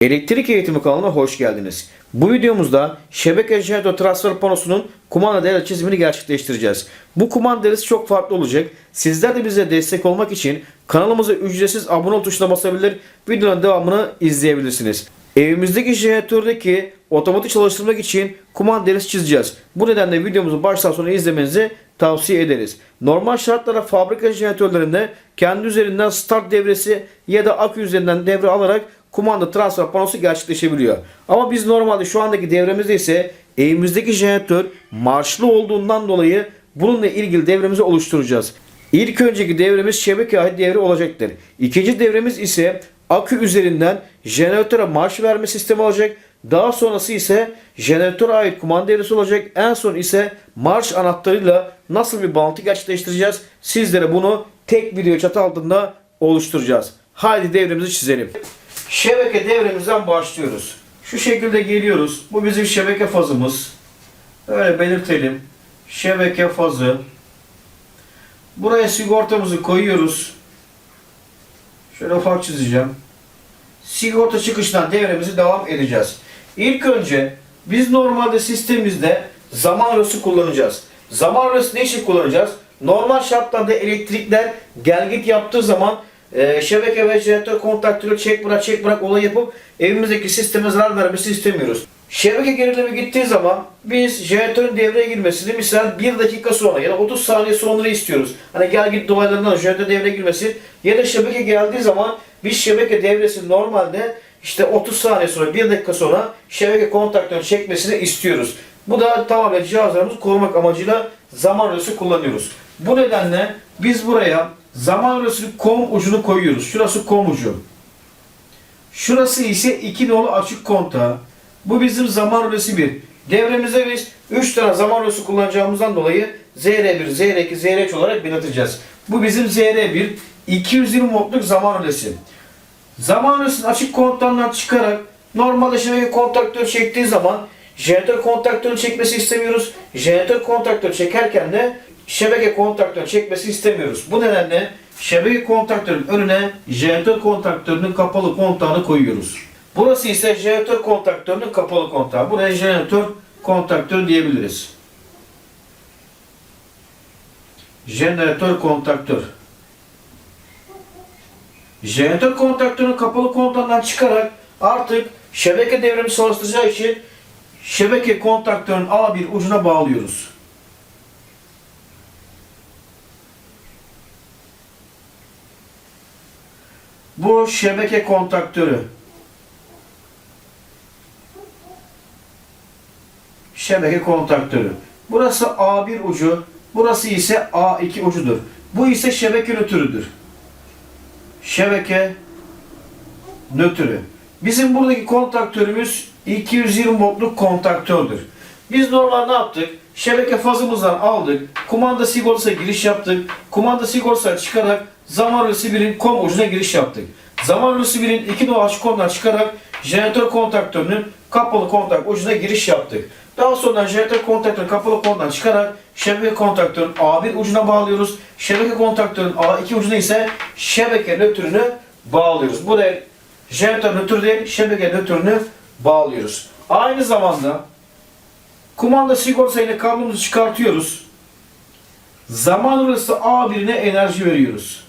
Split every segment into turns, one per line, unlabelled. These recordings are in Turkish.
Elektrik Eğitimi kanalına hoş geldiniz. Bu videomuzda şebeke jeneratör transfer panosunun kumanda devre çizimini gerçekleştireceğiz. Bu kumanda devresi çok farklı olacak. Sizler de bize destek olmak için kanalımıza ücretsiz abone ol tuşuna basabilir, videonun devamını izleyebilirsiniz. Evimizdeki jeneratördeki otomatik çalıştırmak için kumanda devresi çizeceğiz. Bu nedenle videomuzu baştan sona izlemenizi tavsiye ederiz. Normal şartlarda fabrika jeneratörlerinde kendi üzerinden start devresi ya da akü üzerinden devre alarak kumanda transfer panosu gerçekleşebiliyor. Ama biz normalde şu andaki devremizde ise evimizdeki jeneratör marşlı olduğundan dolayı bununla ilgili devremizi oluşturacağız. İlk önceki devremiz şebeke ait devre olacaktır. İkinci devremiz ise akü üzerinden jeneratöre marş verme sistemi olacak. Daha sonrası ise jeneratöre ait kumanda devresi olacak. En son ise marş anahtarıyla nasıl bir bağlantı gerçekleştireceğiz? Sizlere bunu tek video çatı altında oluşturacağız. Haydi devremizi çizelim. Şebeke devremizden başlıyoruz. Şu şekilde geliyoruz. Bu bizim şebeke fazımız. Böyle belirtelim. Şebeke fazı. Buraya sigortamızı koyuyoruz. Şöyle ufak çizeceğim. Sigorta çıkışından devremizi devam edeceğiz. İlk önce biz normalde sistemimizde zaman rösı kullanacağız. Zaman rösı ne için kullanacağız? Normal şartlarda elektrikler gel git yaptığı zaman e, şebeke ve jeneratör kontaktörü çek bırak çek bırak olay yapıp evimizdeki sisteme zarar vermesi istemiyoruz. Şebeke gerilimi gittiği zaman biz jeneratörün devreye girmesini misal 1 dakika sonra ya da 30 saniye sonra istiyoruz. Hani gel git dolaylarından jeneratör devreye girmesi ya da şebeke geldiği zaman biz şebeke devresi normalde işte 30 saniye sonra 1 dakika sonra şebeke kontaktörü çekmesini istiyoruz. Bu da tamamen cihazlarımızı korumak amacıyla zaman rösü kullanıyoruz. Bu nedenle biz buraya zaman rösü kom ucunu koyuyoruz. Şurası kom ucu. Şurası ise 2 nolu açık kontağı. Bu bizim zaman rölesi 1. Devremizde biz 3 tane zaman rölesi kullanacağımızdan dolayı ZR1, ZR2, ZR3 olarak belirteceğiz. Bu bizim ZR1 220 voltluk zaman rölesi. Zaman rölesini açık kontaktan çıkarak normalde şebeke kontaktör çektiği zaman jeneratör kontaktörü çekmesi istemiyoruz. Jeneratör kontaktörü çekerken de şebeke kontaktörü çekmesi istemiyoruz. Bu nedenle şebeke kontaktörün önüne jeneratör kontaktörünün kapalı kontağını koyuyoruz. Burası ise jeneratör kontaktörünün kapalı kontağı. Buraya jeneratör kontaktörü diyebiliriz. Jeneratör kontaktör. Jeneratör kontaktörünün kapalı kontağından çıkarak artık şebeke devremi çalıştıracağı için şebeke kontaktörün A1 ucuna bağlıyoruz. Bu şebeke kontaktörü. Şebeke kontaktörü. Burası A1 ucu, burası ise A2 ucudur. Bu ise şebeke nötrüdür. Şebeke nötrü. Bizim buradaki kontaktörümüz 220 voltluk kontaktördür. Biz normal ne yaptık? Şebeke fazımızdan aldık. Kumanda sigortasına giriş yaptık. Kumanda sigortasına çıkarak zaman rölesi birin kom ucuna giriş yaptık. Zaman rölesi birin 2 nolu açık kontağı çıkarak jeneratör kontaktörünün kapalı kontak ucuna giriş yaptık. Daha sonra jeneratör kontaktörün kapalı kontağından çıkarak şebeke kontaktörün A1 ucuna bağlıyoruz. Şebeke kontaktörün A2 ucuna ise şebeke nötrünü bağlıyoruz. Buraya jeneratör nötrü değil, şebeke nötrünü bağlıyoruz. Aynı zamanda kumanda sigortasıyla kablomuzu çıkartıyoruz. Zaman arası A1'ine enerji veriyoruz.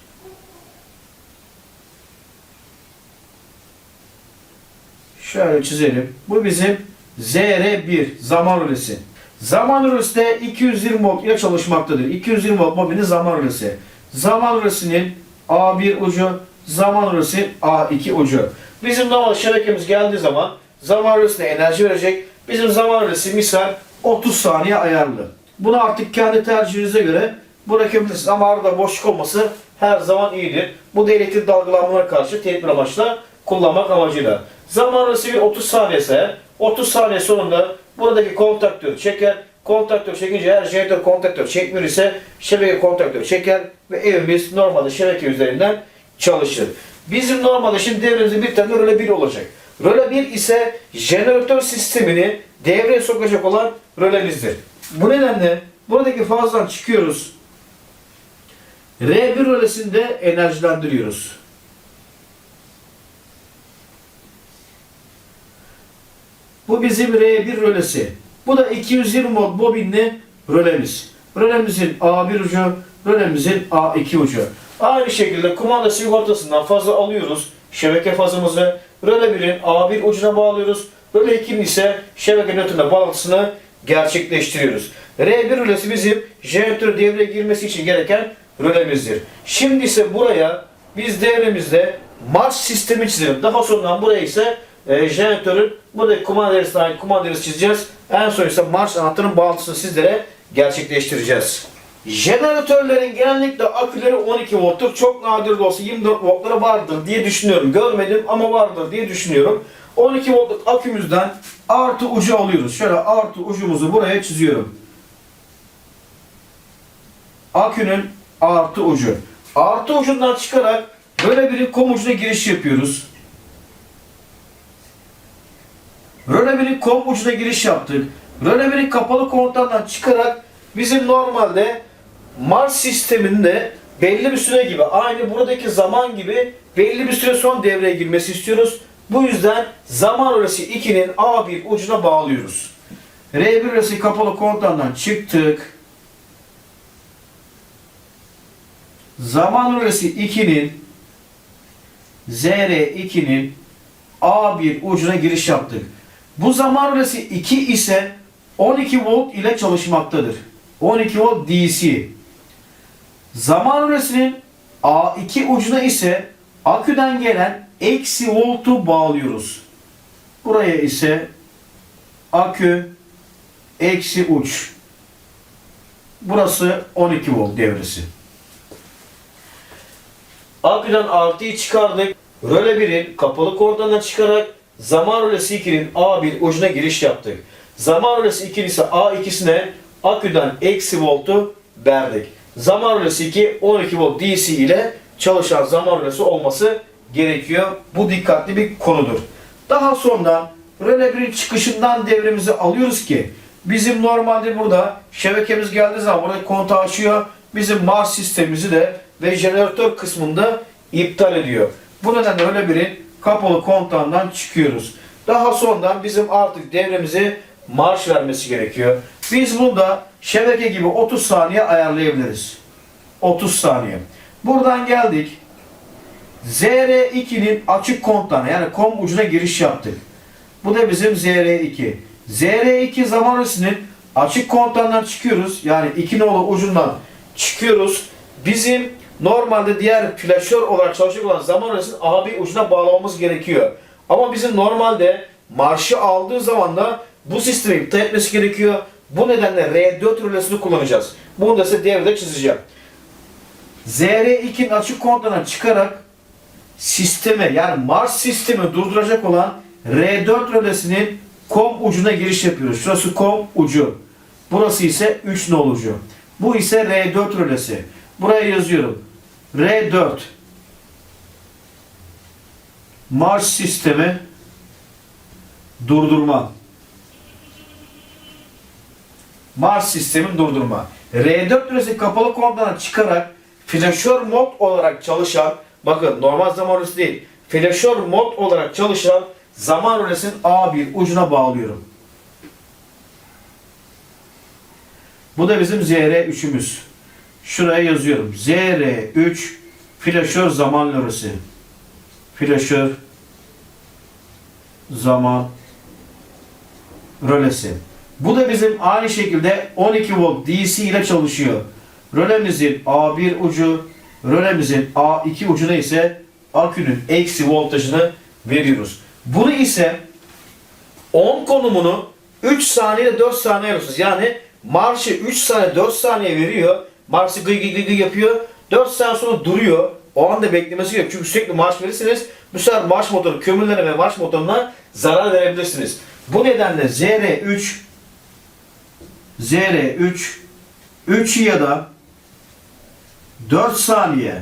Şöyle çizelim. Bu bizim ZR1 zaman rölesi. Zaman rölesi de 220 volt ile çalışmaktadır. 220 volt bobinin zaman rölesi. Zaman rölesinin A1 ucu, zaman rölesi A2 ucu. Bizim normal şebekemiz geldiği zaman zaman rölesine enerji verecek. Bizim zaman rölesi misal 30 saniye ayarlı. Bunu artık kendi tercihinize göre bırakabilirsiniz. Ama arada boşluk olması her zaman iyidir. Bu da elektrik dalgalanmalarına karşı tedbir amaçla kullanmak amacıyla. Zaman arası bir 30 saniye ise 30 saniye sonunda buradaki kontaktörü çeker. Kontaktör çekince eğer jeneratör kontaktör çekmiyor ise şebeke kontaktörü çeker ve evimiz normalde şebeke üzerinden çalışır. Bizim normalde şimdi devremizde bir tane röle 1 olacak. Röle 1 ise jeneratör sistemini devreye sokacak olan rölemizdir. Bu nedenle buradaki fazdan çıkıyoruz. R1 rölesinde enerjilendiriyoruz. Bu bizim R1 rölesi. Bu da 220 volt bobinli rölemiz. Rölemizin A1 ucu, rölemizin A2 ucu. Aynı şekilde kumanda sigortasından fazla alıyoruz. Şebeke fazımızı röle 1'in A1 ucuna bağlıyoruz. Röle 2'nin ise şebeke nötrüne bağlantısını gerçekleştiriyoruz. R1 rölesi bizim jeneratör devreye girmesi için gereken rölemizdir. Şimdi ise buraya biz devremizde marş sistemi çizelim. Daha sonradan buraya ise e, jeneratörün buradaki kumanda ait kumanda çizeceğiz. En son ise marş anahtarının bağlantısını sizlere gerçekleştireceğiz. Jeneratörlerin genellikle aküleri 12 volttur. Çok nadir de olsa 24 voltları vardır diye düşünüyorum. Görmedim ama vardır diye düşünüyorum. 12 voltluk akümüzden artı ucu alıyoruz. Şöyle artı ucumuzu buraya çiziyorum. Akünün artı ucu. Artı ucundan çıkarak böyle bir kom ucuna giriş yapıyoruz. Röle 1'in kom ucuna giriş yaptık. Röle 1'in kapalı kontaktan çıkarak bizim normalde Mars sisteminde belli bir süre gibi aynı buradaki zaman gibi belli bir süre sonra devreye girmesi istiyoruz. Bu yüzden zaman rölesi 2'nin A1 ucuna bağlıyoruz. R1 rölesi kapalı kontaktan çıktık. Zaman rölesi 2'nin ZR2'nin A1 ucuna giriş yaptık. Bu zaman rölesi 2 ise 12 volt ile çalışmaktadır. 12 volt DC. Zaman rölesinin A2 ucuna ise aküden gelen eksi voltu bağlıyoruz. Buraya ise akü eksi uç. Burası 12 volt devresi. Aküden artıyı çıkardık. Röle 1'in kapalı kordandan çıkarak zaman rölesi 2'nin A1 ucuna giriş yaptık. Zaman rölesi 2 ise A2'sine aküden eksi voltu verdik. Zaman rölesi 2 12 volt DC ile çalışan zaman rölesi olması gerekiyor. Bu dikkatli bir konudur. Daha sonra röle 1'in çıkışından devremizi alıyoruz ki bizim normalde burada şebekemiz geldiği zaman burada kontağı açıyor. Bizim Mars sistemimizi de ve jeneratör kısmında iptal ediyor. Bu nedenle öyle birin kapalı kontağından çıkıyoruz. Daha sonradan bizim artık devremizi marş vermesi gerekiyor. Biz bunda şebeke gibi 30 saniye ayarlayabiliriz. 30 saniye. Buradan geldik. ZR2'nin açık kontağına yani kom ucuna giriş yaptık. Bu da bizim ZR2. ZR2 zaman öresinin açık kontağından çıkıyoruz. Yani 2 nolu ucundan çıkıyoruz. Bizim normalde diğer flaşör olarak çalışacak olan zaman öresinin A1 ucuna bağlamamız gerekiyor. Ama bizim normalde marşı aldığı zaman da bu sistemi iptal etmesi gerekiyor. Bu nedenle R4 rölesini kullanacağız. Bunu da size devrede çizeceğim. ZR2'nin açık kontağından çıkarak sisteme yani Mars sistemi durduracak olan R4 rölesinin kom ucuna giriş yapıyoruz. Şurası kom ucu. Burası ise 3 nol ucu. Bu ise R4 rölesi. Buraya yazıyorum. R4 Mars sistemi durdurma. Mars sistemi durdurma. R4 rölesi kapalı komutandan çıkarak flaşör mod olarak çalışan bakın normal zaman rölesi değil. Flaşör mod olarak çalışan zaman rölesinin A1 ucuna bağlıyorum. Bu da bizim ZR3'ümüz. Şuraya yazıyorum. ZR3 flaşör zaman rölesi. Flaşör zaman rölesi. Bu da bizim aynı şekilde 12 volt DC ile çalışıyor. Rölemizin A1 ucu, rölemizin A2 ucuna ise akünün eksi voltajını veriyoruz. Bunu ise 10 konumunu 3 saniye 4 saniye yapıyoruz. Yani marşı 3 saniye 4 saniye veriyor. Marşı gıy gıy gıy gıy yapıyor. 4 saniye sonra duruyor. O anda beklemesi gerekiyor. Çünkü sürekli marş verirseniz bu sefer marş motoru kömürlerine ve marş motoruna zarar verebilirsiniz. Bu nedenle ZR3 ZR3 3 ya da 4 saniye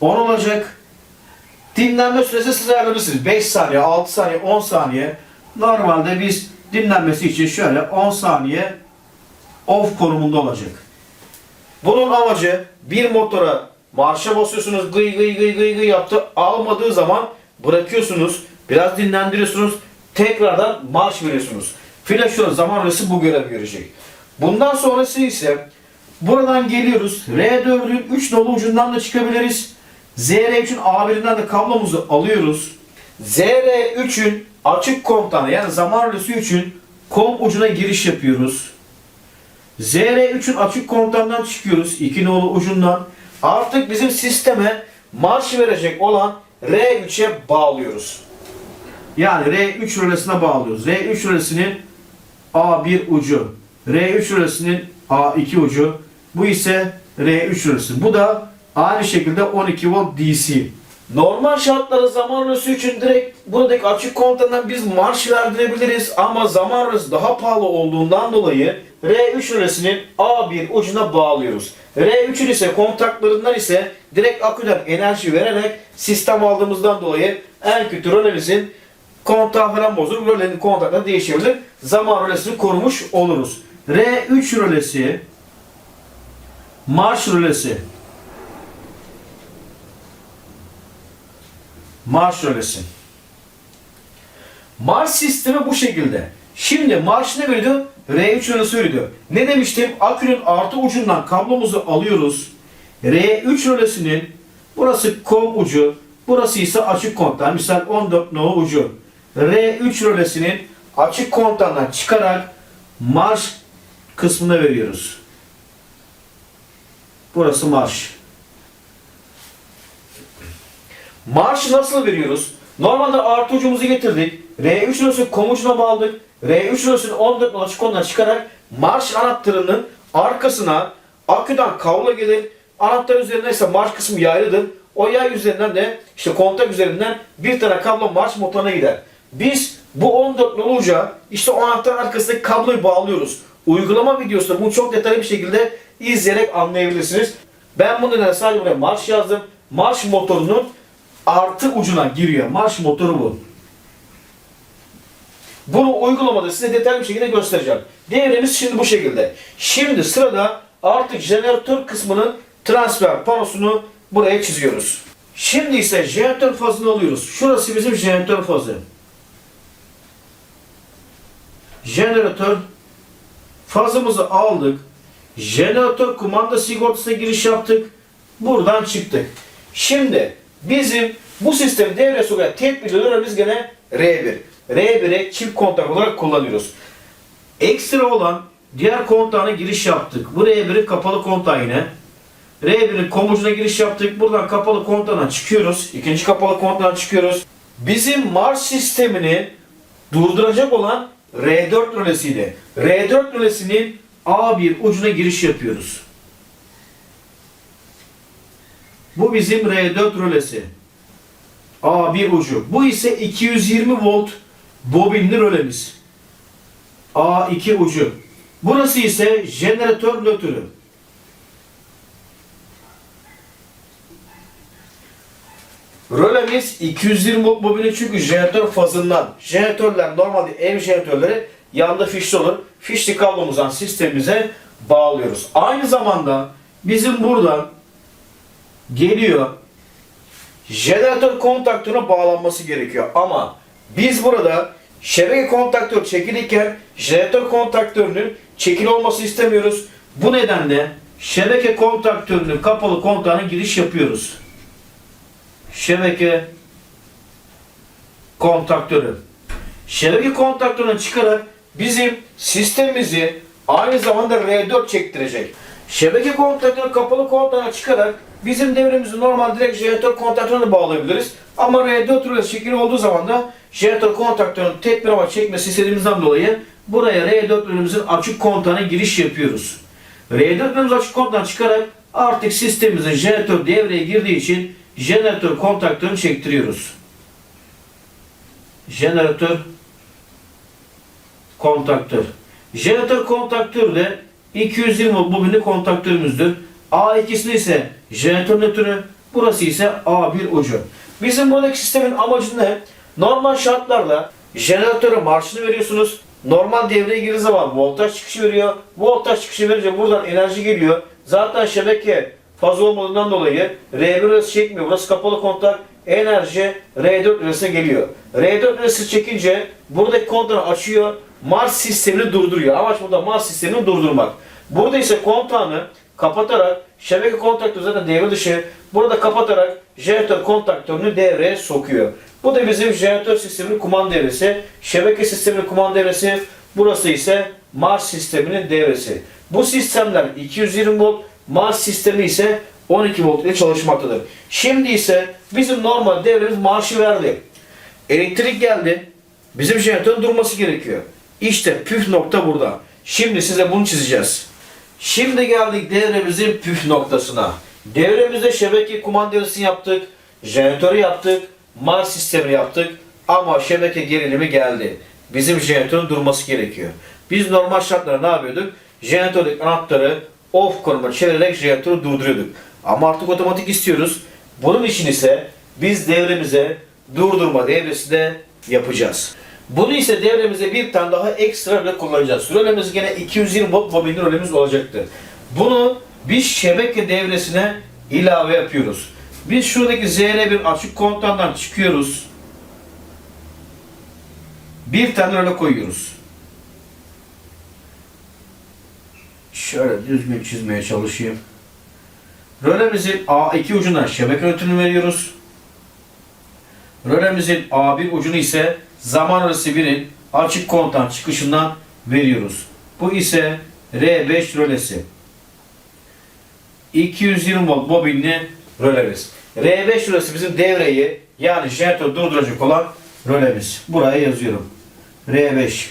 10 olacak. Dinlenme süresi siz ayarlayabilirsiniz. 5 saniye, 6 saniye, 10 saniye. Normalde biz dinlenmesi için şöyle 10 saniye off konumunda olacak. Bunun amacı bir motora marşa basıyorsunuz gıy gıy gıy gıy gıy yaptı. Almadığı zaman bırakıyorsunuz. Biraz dinlendiriyorsunuz. tekrardan marş veriyorsunuz. Flaşör zaman rölesi bu görev görecek. Bundan sonrası ise buradan geliyoruz. R4'ün 3 nolu ucundan da çıkabiliriz. ZR3'ün A1'inden de kablomuzu alıyoruz. ZR3'ün açık komutanı yani zaman rölesi için kom ucuna giriş yapıyoruz. ZR3'ün açık komutandan çıkıyoruz. 2 nolu ucundan. Artık bizim sisteme marş verecek olan R3'e bağlıyoruz. Yani R3 rölesine bağlıyoruz. R3 rölesinin A1 ucu. R3 rölesinin A2 ucu. Bu ise R3 rölesi. Bu da aynı şekilde 12 volt DC. Normal şartlarda zaman rölesi için direkt buradaki açık komutandan biz marş verdirebiliriz ama zaman rölesi daha pahalı olduğundan dolayı R3 rölesinin A1 ucuna bağlıyoruz. R3'ün ise kontaklarından ise direkt aküden enerji vererek sistem aldığımızdan dolayı en kötü rölemizin kontağı falan bozulur. Rölenin kontakları değişebilir. Zaman rölesini korumuş oluruz. R3 rölesi marş rölesi marş rölesi marş sistemi bu şekilde. Şimdi marş ne veriyordu? R3 rölesi veriyordu. Ne demiştim? Akünün artı ucundan kablomuzu alıyoruz. R3 rölesinin burası kom ucu, burası ise açık kontak. Misal 14 no ucu. R3 rölesinin açık kontağından çıkarak marş kısmına veriyoruz. Burası marş. Marşı nasıl veriyoruz? Normalde artı ucumuzu getirdik. R3 rölesi komucuna bağladık. R3 rölesinin 14 nolu açık konudan çıkarak marş anahtarının arkasına aküden kablo gelir. Anahtar üzerinde ise marş kısmı yaylıdır. O yay üzerinden de işte kontak üzerinden bir tane kablo marş motoruna gider. Biz bu 14 nolu uca işte o anahtarın arkasındaki kabloyu bağlıyoruz. Uygulama videosunda bunu çok detaylı bir şekilde izleyerek anlayabilirsiniz. Ben bunun nedenle sadece buraya marş yazdım. Marş motorunun artı ucuna giriyor. Marş motoru bu. Bunu uygulamada size detaylı bir şekilde göstereceğim. Devremiz şimdi bu şekilde. Şimdi sırada artık jeneratör kısmının transfer panosunu buraya çiziyoruz. Şimdi ise jeneratör fazını alıyoruz. Şurası bizim jeneratör fazı. Jeneratör fazımızı aldık. Jeneratör kumanda sigortasına giriş yaptık. Buradan çıktık. Şimdi bizim bu sistemi devreye sokan tek bir löremiz gene R1. R1'e çift kontak olarak kullanıyoruz. Ekstra olan diğer kontağına giriş yaptık. Bu R1'in kapalı kontağı yine. R1'in komucuna giriş yaptık. Buradan kapalı kontağına çıkıyoruz. İkinci kapalı kontağına çıkıyoruz. Bizim Mars sistemini durduracak olan R4 rölesiydi. R4 rölesinin A1 ucuna giriş yapıyoruz. Bu bizim R4 rölesi. A1 ucu. Bu ise 220 volt bobinli rölemiz. A2 ucu. Burası ise jeneratör lötürü. Rölemiz 220 volt bobini çünkü jeneratör fazından. Jeneratörler normalde ev jeneratörleri yanında fişli olur. Fişli kablomuzdan sistemimize bağlıyoruz. Aynı zamanda bizim buradan geliyor jeneratör kontaktörüne bağlanması gerekiyor. Ama biz burada şebeke kontaktör çekilirken jeneratör kontaktörünün çekili olması istemiyoruz. Bu nedenle şebeke kontaktörünün kapalı kontağına giriş yapıyoruz. Şebeke kontaktörü. Şebeke kontaktörüne çıkarak bizim sistemimizi aynı zamanda R4 çektirecek. Şebeke kontaktörü kapalı kontağına çıkarak bizim devremizi normal direkt jeneratör kontaktörüne bağlayabiliriz. Ama R4 rölesi şekli olduğu zaman da jeneratör kontaktörünü tek bir ama çekmesi istediğimizden dolayı buraya R4 rölemizin açık kontağına giriş yapıyoruz. R4 rölemiz açık kontağına çıkarak artık sistemimizin jeneratör devreye girdiği için jeneratör kontaktörünü çektiriyoruz. Jeneratör kontaktör. Jeneratör kontaktörü de 220 volt bobinli kontaktörümüzdür. A2'sinde ise jeneratör nötrü, burası ise A1 ucu. Bizim buradaki sistemin amacı ne? Normal şartlarda jeneratöre marşını veriyorsunuz. Normal devreye girdiği zaman voltaj çıkışı veriyor. Voltaj çıkışı verince buradan enerji geliyor. Zaten şebeke fazla olmadığından dolayı R1 arası çekmiyor. Burası kapalı kontak. enerji R4 rölesine geliyor. R4 rölesi çekince buradaki kontağını açıyor. Mars sistemini durduruyor. Amaç burada Mars sistemini durdurmak. Burada ise kontağını kapatarak şebeke kontaktörü zaten devre dışı. Burada kapatarak jeneratör kontaktörünü devreye sokuyor. Bu da bizim jeneratör sisteminin kumanda devresi. Şebeke sisteminin kumanda devresi. Burası ise Mars sisteminin devresi. Bu sistemler 220 volt, Mars sistemi ise 12 volt ile çalışmaktadır. Şimdi ise bizim normal devremiz marşı verdi. Elektrik geldi. Bizim jeneratörün durması gerekiyor. İşte püf nokta burada. Şimdi size bunu çizeceğiz. Şimdi geldik devremizin püf noktasına. Devremizde şebeke kumandasını yaptık, jeneratörü yaptık, Mars sistemi yaptık ama şebeke gerilimi geldi. Bizim jeneratörün durması gerekiyor. Biz normal şartlarda ne yapıyorduk? Jeneratördeki anahtarı off konuma çevirerek jeneratörü durduruyorduk. Ama artık otomatik istiyoruz. Bunun için ise biz devremize durdurma devresi de yapacağız. Bunu ise devremize bir tane daha ekstra röle kullanacağız. Rölemiz gene 220 volt bobinli rölemiz olacaktır. Bunu biz şebeke devresine ilave yapıyoruz. Biz şuradaki ZR1 açık kontağından çıkıyoruz. Bir tane röle koyuyoruz. Şöyle düzgün çizmeye çalışayım. Rölemizin A2 ucuna şebeke ötünü veriyoruz. Rölemizin A1 ucunu ise zaman arası 1'in açık kontan çıkışından veriyoruz. Bu ise R5 rölesi. 220 volt bobinli rölemiz. R5 rölesi bizim devreyi yani jeneratör durduracak olan rölemiz. Buraya yazıyorum. R5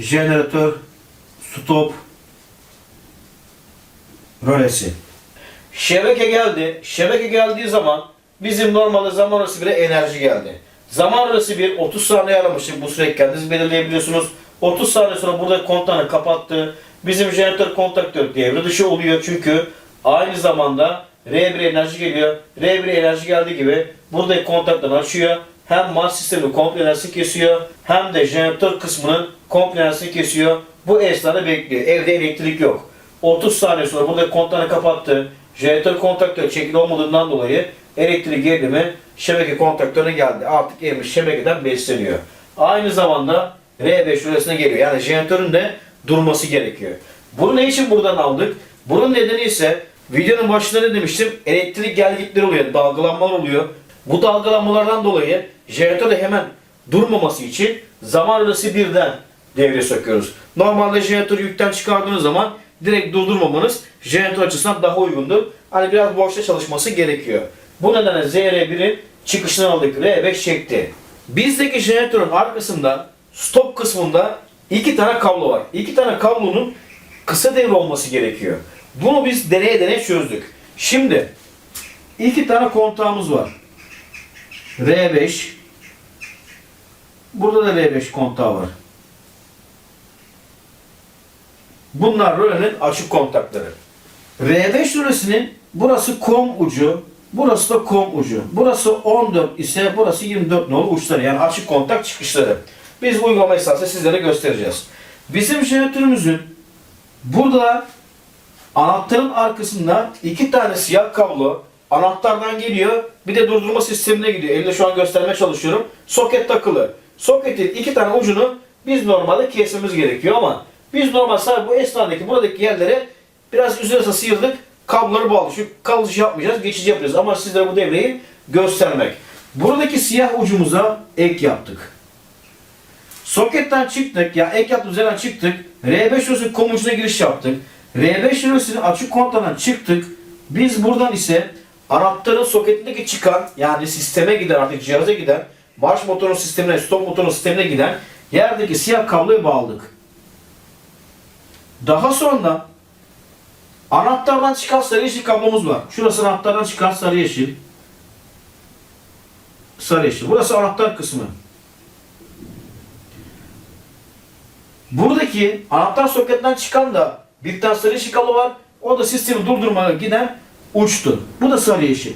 jeneratör stop rölesi. Şebeke geldi. Şebeke geldiği zaman bizim normalde zaman arası 1'e enerji geldi. Zaman arası 1 30 saniye aramıştık. Bu süreyi kendiniz belirleyebiliyorsunuz. 30 saniye sonra burada kontağını kapattı. Bizim jeneratör kontaktör devre dışı oluyor çünkü aynı zamanda R1 enerji geliyor. R1 enerji geldiği gibi buradaki kontakları açıyor. Hem Mars sistemi komple enerjisini kesiyor hem de jeneratör kısmının komple enerjisini kesiyor. Bu esnada bekliyor. Evde elektrik yok. 30 saniye sonra burada kontağını kapattı. Jeneratör kontaktörü çekili olmadığından dolayı elektrik gerilimi şebeke kontaktörüne geldi. Artık evimiz şebekeden besleniyor. Aynı zamanda R5 rölesine geliyor. Yani jeneratörün de durması gerekiyor. Bunu ne için buradan aldık? Bunun nedeni ise videonun başında ne demiştim? Elektrik gelgitleri oluyor, dalgalanmalar oluyor. Bu dalgalanmalardan dolayı jeneratör de hemen durmaması için zaman arası birden devreye sokuyoruz. Normalde jeneratörü yükten çıkardığınız zaman direkt durdurmamanız jeneratör açısından daha uygundur. Hani biraz boşta çalışması gerekiyor. Bu nedenle ZR1'in çıkışını aldık. R5 çekti. Bizdeki jeneratörün arkasında stop kısmında iki tane kablo var. İki tane kablonun kısa devre olması gerekiyor. Bunu biz deneye deneye çözdük. Şimdi iki tane kontağımız var. R5 Burada da R5 kontağı var. Bunlar rölenin açık kontakları. R5 rölesinin burası kom ucu, burası da kom ucu. Burası 14 ise burası 24 nolu uçları yani açık kontak çıkışları. Biz uygulama esasında sizlere göstereceğiz. Bizim jeneratörümüzün burada anahtarın arkasında iki tane siyah kablo anahtardan geliyor. Bir de durdurma sistemine gidiyor. Elimde şu an göstermeye çalışıyorum. Soket takılı. Soketin iki tane ucunu biz normalde kesmemiz gerekiyor ama biz normal sadece bu esnadaki buradaki yerlere biraz üzerine sıyırdık. Kabloları bağlı. Şu kalıcı yapmayacağız. Geçici yapacağız. Ama sizlere bu devreyi göstermek. Buradaki siyah ucumuza ek yaptık. Soketten çıktık. Ya ek yaptığımız yerden çıktık. R5 rölesinin kom ucuna giriş yaptık. R5 rölesinin açık kontadan çıktık. Biz buradan ise anahtarın soketindeki çıkan yani sisteme giden artık cihaza giden marş motorun sistemine, stop motorun sistemine giden yerdeki siyah kabloyu bağladık. Daha sonra anahtardan çıkan sarı yeşil kablomuz var. Şurası anahtardan çıkan sarı yeşil. Sarı yeşil. Burası anahtar kısmı. Buradaki anahtar soketinden çıkan da bir tane sarı yeşil kablo var. O da sistemi durdurmaya giden uçtu. Bu da sarı yeşil.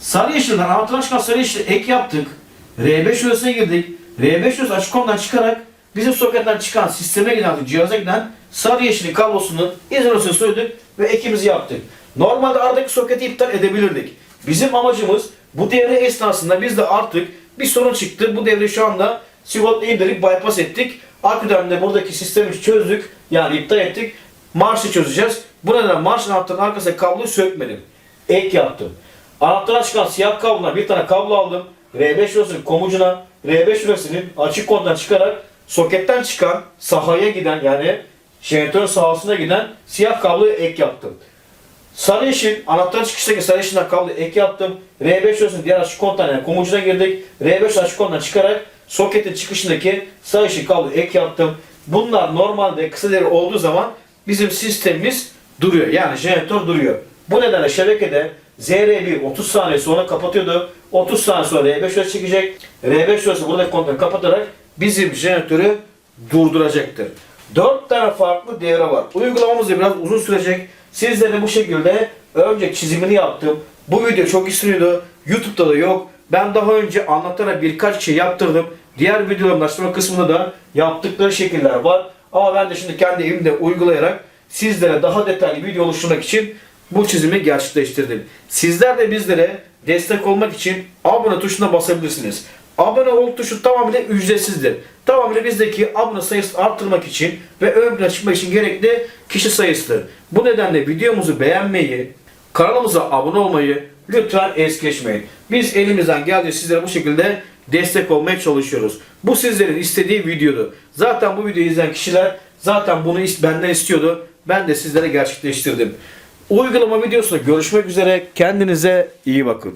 Sarı yeşilden çıkan sarı yeşil ek yaptık. R5 rölesine girdik. R5 rölesi açık konudan çıkarak bizim soketten çıkan sisteme giden cihaza giden sarı yeşil kablosunun izolasını söyledik ve ekimizi yaptık. Normalde aradaki soketi iptal edebilirdik. Bizim amacımız bu devre esnasında biz de artık bir sorun çıktı. Bu devre şu anda sigorta indirip bypass ettik. Aküden de buradaki sistemi çözdük. Yani iptal ettik. Marşı çözeceğiz. Bu nedenle marş anahtarının arkasına kabloyu sökmedim. Ek yaptım. Anahtara çıkan siyah kablodan bir tane kablo aldım. R5 şurasının komucuna, R5 şurasının açık kontadan çıkarak soketten çıkan sahaya giden yani jeneratörün sahasına giden siyah kabloyu ek yaptım. Sarı yeşil anahtar çıkıştaki sarı yeşilden kablo ek yaptım. R5 şurasının diğer açık kontadan yani komucuna girdik. R5 açık kontadan çıkarak soketin çıkışındaki sarı yeşil kablo ek yaptım. Bunlar normalde kısa devre olduğu zaman bizim sistemimiz duruyor. Yani jeneratör duruyor. Bu nedenle şebekede ZR1 30 saniye sonra kapatıyordu. 30 saniye sonra R5 şurası çekecek. R5 şurası buradaki kontağı kapatarak bizim jeneratörü durduracaktır. 4 tane farklı devre var. Uygulamamız biraz uzun sürecek. Sizlere bu şekilde önce çizimini yaptım. Bu video çok istiyordu. YouTube'da da yok. Ben daha önce anlatarak birkaç şey yaptırdım. Diğer videoların açıklama kısmında da yaptıkları şekiller var. Ama ben de şimdi kendi evimde uygulayarak sizlere daha detaylı video oluşturmak için bu çizimi gerçekleştirdim. Sizler de bizlere destek olmak için abone tuşuna basabilirsiniz. Abone ol tuşu tamamıyla ücretsizdir. Tamamıyla bizdeki abone sayısını arttırmak için ve ön plana çıkmak için gerekli kişi sayısıdır. Bu nedenle videomuzu beğenmeyi, kanalımıza abone olmayı lütfen es geçmeyin. Biz elimizden geldiği sizlere bu şekilde destek olmaya çalışıyoruz. Bu sizlerin istediği videodu. Zaten bu videoyu izleyen kişiler zaten bunu benden istiyordu. Ben de sizlere gerçekleştirdim. Uygulama videosunda görüşmek üzere. Kendinize iyi bakın.